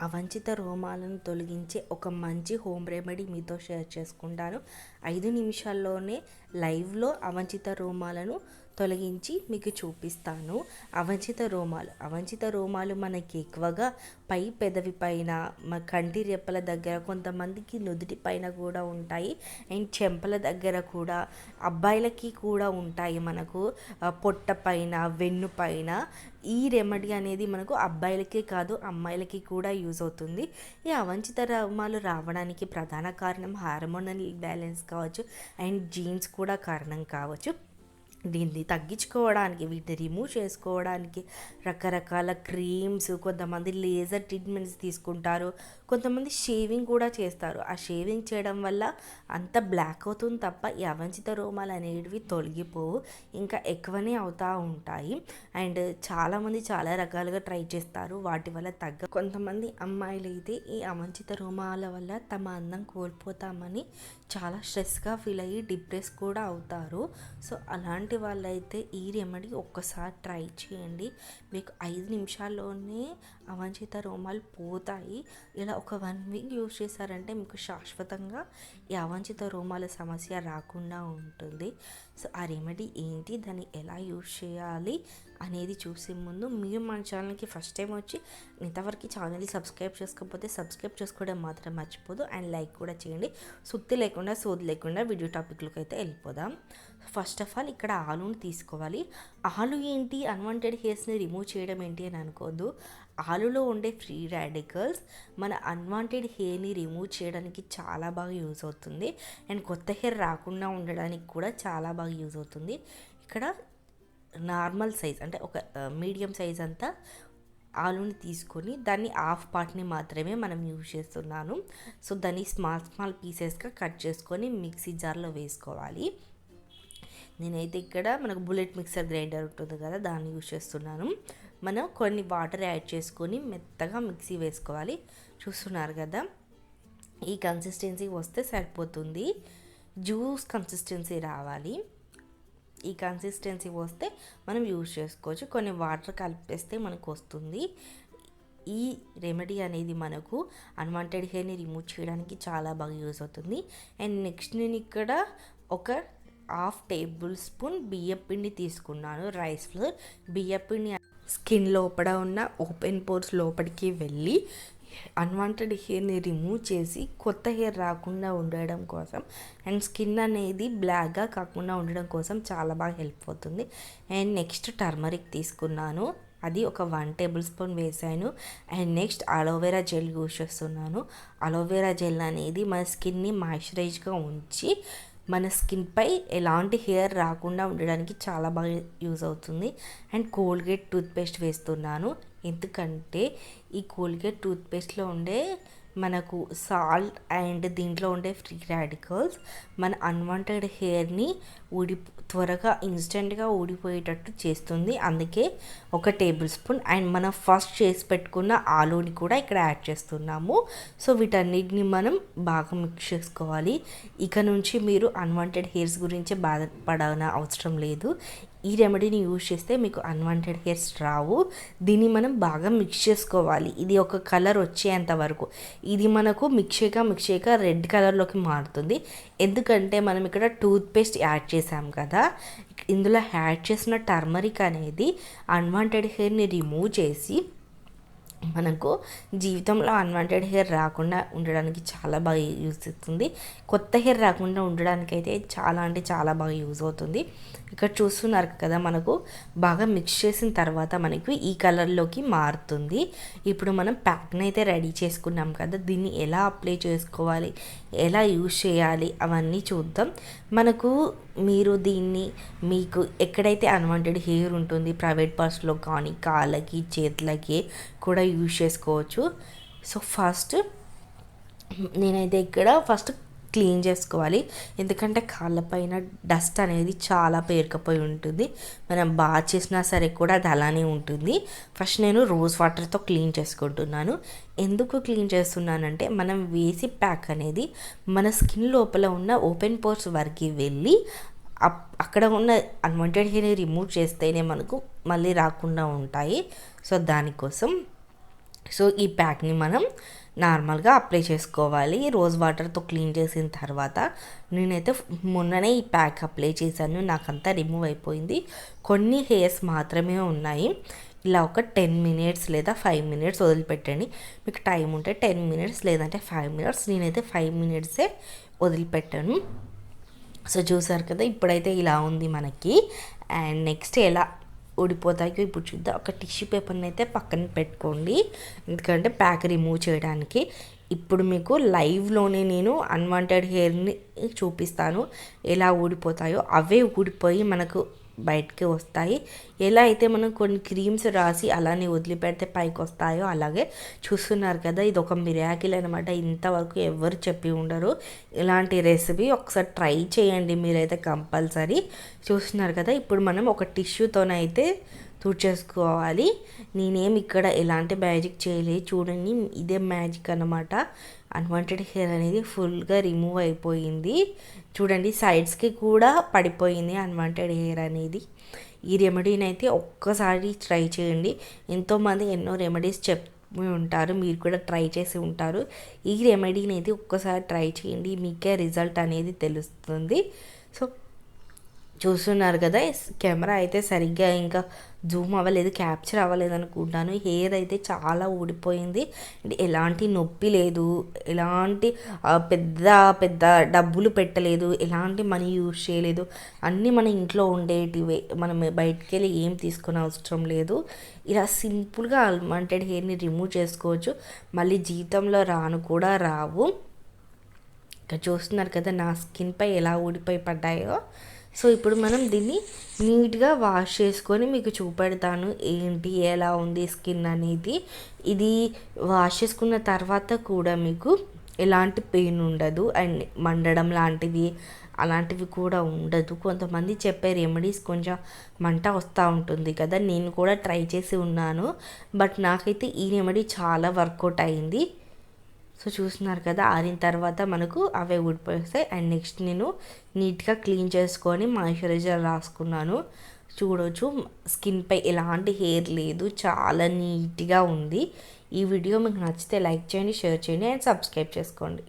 అవంచిత రోమాలను తొలగించే ఒక మంచి హోమ్ రెమెడీ మీతో షేర్ చేసుకుంటాను. ఐదు నిమిషాల్లోనే లైవ్లో అవంచిత రోమాలను తొలగించి మీకు చూపిస్తాను. అవంచిత రోమాలు. అవంచిత రోమాలు మనకి ఎక్కువగా పై పెదవి పైన మ కంటి రెప్పల దగ్గర కొంతమందికి నుదుటి పైన కూడా ఉంటాయి. అండ్ చెంపల దగ్గర కూడా అబ్బాయిలకి కూడా ఉంటాయి మనకు. పొట్ట పైన వెన్ను పైన. ఈ రెమెడీ అనేది మనకు అబ్బాయిలకే కాదు అమ్మాయిలకి కూడా యూజ్ అవుతుంది. ఈ అవంచిత రోమాలు రావడానికి ప్రధాన కారణం హార్మోనల్ బ్యాలెన్స్ కావచ్చు అండ్ జీన్స్ కూడా కారణం కావచ్చు. దీన్ని తగ్గించుకోవడానికి వీటిని రిమూవ్ చేసుకోవడానికి రకరకాల క్రీమ్స్ కొంతమంది లేజర్ ట్రీట్మెంట్స్ తీసుకుంటారు. కొంతమంది షేవింగ్ కూడా చేస్తారు. ఆ షేవింగ్ చేయడం వల్ల అంత బ్లాక్ అవుతుంది తప్ప ఈ అవంచిత రోమాలు అనేటివి తొలగిపోవు. ఇంకా ఎక్కువనే అవుతూ ఉంటాయి. అండ్ చాలామంది చాలా రకాలుగా ట్రై చేస్తారు. వాటి వల్ల తగ్గ కొంతమంది అమ్మాయిలు అయితే ఈ అవంచిత రోమాల వల్ల తమ అందం కోల్పోతామని చాలా స్ట్రెస్గా ఫీల్ అయ్యి డిప్రెస్ కూడా అవుతారు. సో అలాంటి వాళ్ళైతే ఈ రెమెడీ ఒక్కసారి ట్రై చేయండి. మీకు ఐదు నిమిషాల్లోనే అవంచిత రోమాలు పోతాయి. ఇలా ఒక వన్ వీక్ యూజ్ చేశారంటే మీకు శాశ్వతంగా ఈ అవాంఛిత రోమాల సమస్య రాకుండా ఉంటుంది. సో ఆ రెమెడీ ఏంటి? దాన్ని ఎలా యూజ్ చేయాలి అనేది చూసే ముందు మీరు మన ఛానల్కి ఫస్ట్ టైం వచ్చి ఇంతవరకు ఛానల్ని సబ్స్క్రైబ్ చేసుకోకపోతే సబ్స్క్రైబ్ చేసుకోవడం మాత్రం మర్చిపోదు. అండ్ లైక్ కూడా చేయండి. సుత్తి లేకుండా సోది లేకుండా వీడియో టాపిక్లోకి అయితే వెళ్ళిపోదాం. ఫస్ట్ ఆఫ్ ఆల్ ఇక్కడ ఆలుని తీసుకోవాలి. ఆలు ఏంటి? అన్వాంటెడ్ హెయిర్స్ని రిమూవ్ చేయడం ఏంటి అని అనుకోవద్దు. ఆలులో ఉండే ఫ్రీ రాడికల్స్ మన అన్వాంటెడ్ హెయిర్ని రిమూవ్ చేయడానికి చాలా బాగా యూజ్ అవుతుంది. అండ్ కొత్త హెయిర్ రాకుండా ఉండడానికి కూడా చాలా బాగా యూజ్ అవుతుంది. ఇక్కడ నార్మల్ సైజ్ అంటే ఒక మీడియం సైజ్ అంతా ఆలుని తీసుకొని దాన్ని హాఫ్ పార్ట్ని మాత్రమే మనం యూజ్ చేస్తున్నాను. సో దాన్ని స్మాల్ స్మాల్ పీసెస్గా కట్ చేసుకొని మిక్సీ జార్లో వేసుకోవాలి. నేనైతే ఇక్కడ మనకు బుల్లెట్ మిక్సర్ గ్రైండర్ ఉంటుంది కదా దాన్ని యూజ్ చేస్తున్నాను. మనం కొన్ని వాటర్ యాడ్ చేసుకొని మెత్తగా మిక్సీ వేసుకోవాలి. చూస్తున్నారు కదా? ఈ కన్సిస్టెన్సీ వస్తే సరిపోతుంది. జ్యూస్ కన్సిస్టెన్సీ రావాలి. ఈ కన్సిస్టెన్సీ వస్తే మనం యూజ్ చేసుకోవచ్చు. కొన్ని వాటర్ కలిపేస్తే మనకు వస్తుంది. ఈ రెమెడీ అనేది మనకు అన్వాంటెడ్ హెయిర్ని రిమూవ్ చేయడానికి చాలా బాగా యూజ్ అవుతుంది. అండ్ నెక్స్ట్ నేను ఇక్కడ ఒక హాఫ్ టేబుల్ స్పూన్ బియ్యం పిండి తీసుకున్నాను. రైస్ ఫ్లోర్ బియ్య పిండి స్కిన్ లోపల ఉన్న ఓపెన్ పోర్స్ లోపలికి వెళ్ళి అన్వాంటెడ్ హెయిర్ని రిమూవ్ చేసి కొత్త హెయిర్ రాకుండా ఉండడం కోసం అండ్ స్కిన్ అనేది బ్లాక్గా కాకుండా ఉండడం కోసం చాలా బాగా హెల్ప్ అవుతుంది. అండ్ నెక్స్ట్ టర్మరిక్ తీసుకున్నాను. అది ఒక వన్ టేబుల్ స్పూన్ వేసాను. And next aloe vera gel చేస్తున్నాను. అలోవెరా జెల్ అనేది మన స్కిన్ని మాయిశ్చరైజ్గా ఉంచి మన స్కిన్పై ఎలాంటి హెయిర్ రాకుండా ఉండడానికి చాలా బాగా యూజ్ అవుతుంది. అండ్ కోల్గేట్ టూత్పేస్ట్ వేస్తున్నాను. ఎందుకంటే ఈ కోల్గేట్ టూత్పేస్ట్లో ఉండే మనకు సాల్ట్ అండ్ దీంట్లో ఉండే ఫ్రీ రాడికల్స్ మన అన్వాంటెడ్ హెయిర్ని ఊడి త్వరగా ఇన్స్టెంట్గా ఊడిపోయేటట్టు చేస్తుంది. అందుకే ఒక టేబుల్ స్పూన్ అండ్ మనం ఫస్ట్ చేసి పెట్టుకున్న ఆలూని కూడా ఇక్కడ యాడ్ చేస్తున్నాము. సో వీటన్నిటిని మనం బాగా మిక్స్ చేసుకోవాలి. ఇక నుంచి మీరు అన్వాంటెడ్ హెయిర్స్ గురించి బాధపడాల్సిన అవసరం లేదు. ఈ రెమెడీని యూజ్ చేస్తే మీకు అన్వాంటెడ్ హెయిర్స్ రావు. దీన్ని మనం బాగా మిక్స్ చేసుకోవాలి. ఇది ఒక కలర్ వచ్చేంత వరకు. ఇది మనకు మిక్స్ చేయక మిక్స్ చేయక రెడ్ కలర్లోకి మారుతుంది. ఎందుకంటే మనం ఇక్కడ టూత్పేస్ట్ యాడ్ చేసాం కదా. ఇందులో యాడ్ చేసిన టర్మరిక్ అనేది అన్వాంటెడ్ హెయిర్ని రిమూవ్ చేసి మనకు జీవితంలో అన్వాంటెడ్ హెయిర్ రాకుండా ఉండడానికి చాలా బాగా యూజ్ అవుతుంది కొత్త హెయిర్ రాకుండా ఉండడానికి అయితే చాలా అంటే చాలా బాగా యూజ్ అవుతుంది. ఇక్కడ చూస్తున్నారు కదా మనకు బాగా మిక్స్ చేసిన తర్వాత మనకు ఈ కలర్లోకి మారుతుంది. ఇప్పుడు మనం ప్యాక్ని అయితే రెడీ చేసుకున్నాం కదా దీన్ని ఎలా అప్లై చేసుకోవాలి ఎలా యూజ్ చేయాలి అవన్నీ చూద్దాం. మనకు మీరు దీన్ని మీకు ఎక్కడైతే అన్వాంటెడ్ హెయిర్ ఉంటుంది ప్రైవేట్ పార్ట్స్లో కానీ కాళ్ళకి చేతులకి కూడా యూజ్ చేసుకోవచ్చు. సో ఫస్ట్ నేనైతే ఇక్కడ ఫస్ట్ క్లీన్ చేసుకోవాలి. ఎందుకంటే కాళ్ళపైన డస్ట్ అనేది చాలా పేరుకపోయి ఉంటుంది. మనం బాగా చేసినా సరే కూడా అది అలానే ఉంటుంది. ఫస్ట్ నేను రోజ్ వాటర్తో క్లీన్ చేసుకుంటున్నాను. ఎందుకు క్లీన్ చేస్తున్నానంటే మనం వేసి ప్యాక్ అనేది మన స్కిన్ లోపల ఉన్న ఓపెన్ పోర్స్ వరకు వెళ్ళి అప్- అక్కడ ఉన్న అన్వాంటెడ్ హెయిర్ని రిమూవ్ చేస్తేనే మనకు మళ్ళీ రాకుండా ఉంటాయి. సో దానికోసం సో ఈ ప్యాక్ని మనం నార్మల్గా అప్లై చేసుకోవాలి. రోజ్ వాటర్తో క్లీన్ చేసిన తర్వాత నేనైతే మొన్ననే ఈ ప్యాక్ అప్లై చేశాను. నాకంతా రిమూవ్ అయిపోయింది. కొన్ని హెయిర్స్ మాత్రమే ఉన్నాయి. ఇలా ఒక టెన్ మినిట్స్ లేదా ఫైవ్ మినిట్స్ వదిలిపెట్టండి. మీకు టైం ఉంటే టెన్ మినిట్స్ లేదంటే ఫైవ్ మినిట్స్. నేనైతే ఫైవ్ మినిట్సే వదిలిపెట్టాను. సో చూసారు కదా ఇప్పుడైతే ఇలా ఉంది మనకి. అండ్ నెక్స్ట్ ఎలా ఊడిపోతాయో. ఇప్పుడు చూద్దాం. ఒక టిష్యూ పేపర్ని అయితే పక్కన పెట్టుకోండి. ఎందుకంటే ప్యాక్ రిమూవ్ చేయడానికి. ఇప్పుడు మీకు లైవ్లోనే నేను అన్వాంటెడ్ హెయిర్ని చూపిస్తాను. ఎలా ఊడిపోతాయో అవే ఊడిపోయి మనకు బయటకి వస్తాయి. ఎలా అయితే మనం కొన్ని క్రీమ్స్ రాసి అలానే వదిలిపెడితే పైకి వస్తాయో అలాగే చూస్తున్నారు కదా ఇది ఒక మిరాకిల్ అనమాట ఇంతవరకు ఎవరు చెప్పి ఉండరు. ఇలాంటి రెసిపీ ఒకసారి ట్రై చేయండి. మీరైతే కంపల్సరీ చూస్తున్నారు కదా ఇప్పుడు మనం ఒక టిష్యూతోనైతే తుడిచేసుకోవాలి నేనేం ఇక్కడ ఎలాంటి మ్యాజిక్ చేయలేదు చూడండి ఇదే మ్యాజిక్ అనమాట అన్వాంటెడ్ హెయిర్ అనేది ఫుల్గా రిమూవ్ అయిపోయింది. చూడండి సైడ్స్కి కూడా పడిపోయింది అన్వాంటెడ్ హెయిర్ అనేది. ఈ రెమెడీని అయితే ఒక్కసారి ట్రై చేయండి. ఎంతోమంది ఎన్నో రెమెడీస్ చెప్ ఉంటారు మీరు కూడా ట్రై చేసి ఉంటారు. ఈ రెమెడీని అయితే ఒక్కసారి ట్రై చేయండి మీకే రిజల్ట్ అనేది తెలుస్తుంది. సో చూస్తున్నారు కదా కెమెరా అయితే సరిగ్గా ఇంకా జూమ్ అవ్వలేదు క్యాప్చర్ అవ్వలేదు అనుకుంటాను. హెయిర్ అయితే చాలా ఊడిపోయింది. ఎలాంటి నొప్పి లేదు ఎలాంటి పెద్ద పెద్ద డబ్బులు పెట్టలేదు ఎలాంటి మనీ యూజ్ చేయలేదు. అన్నీ మన ఇంట్లో ఉండేటివే. మనం బయటికి వెళ్ళి ఏం తీసుకునే అవసరం లేదు. ఇలా సింపుల్గా అన్వాంటెడ్ హెయిర్ని రిమూవ్ చేసుకోవచ్చు. మళ్ళీ జీతంలో రాను కూడా రావు. ఇంకా చూస్తున్నారు కదా నా స్కిన్పై ఎలా ఊడిపోయి పడ్డాయో. సో ఇప్పుడు మనం దీన్ని నీట్గా వాష్ చేసుకొని మీకు చూపెడతాను. ఏంటి ఎలా ఉంది స్కిన్ అనేది. ఇది వాష్ చేసుకున్న తర్వాత కూడా మీకు ఎలాంటి పెయిన్ ఉండదు. అండ్ మండడం లాంటివి అలాంటివి కూడా ఉండదు. కొంతమంది చెప్పే రెమెడీస్ కొంచెం మంట వస్తూ ఉంటుంది కదా. నేను కూడా ట్రై చేసి ఉన్నాను. బట్ నాకైతే ఈ రెమెడీ చాలా వర్కౌట్ అయింది. సో చూస్తున్నారు కదా ఆరిన తర్వాత మనకు అవే ఊడిపోస్తాయి. అండ్ నెక్స్ట్ నేను నీట్గా క్లీన్ చేసుకొని మాయిశ్చరైజర్ రాసుకున్నాను. చూడవచ్చు స్కిన్పై ఎలాంటి హెయిర్ లేదు చాలా నీట్గా ఉంది. ఈ వీడియో మీకు నచ్చితే లైక్ చేయండి షేర్ చేయండి అండ్ సబ్స్క్రైబ్ చేసుకోండి.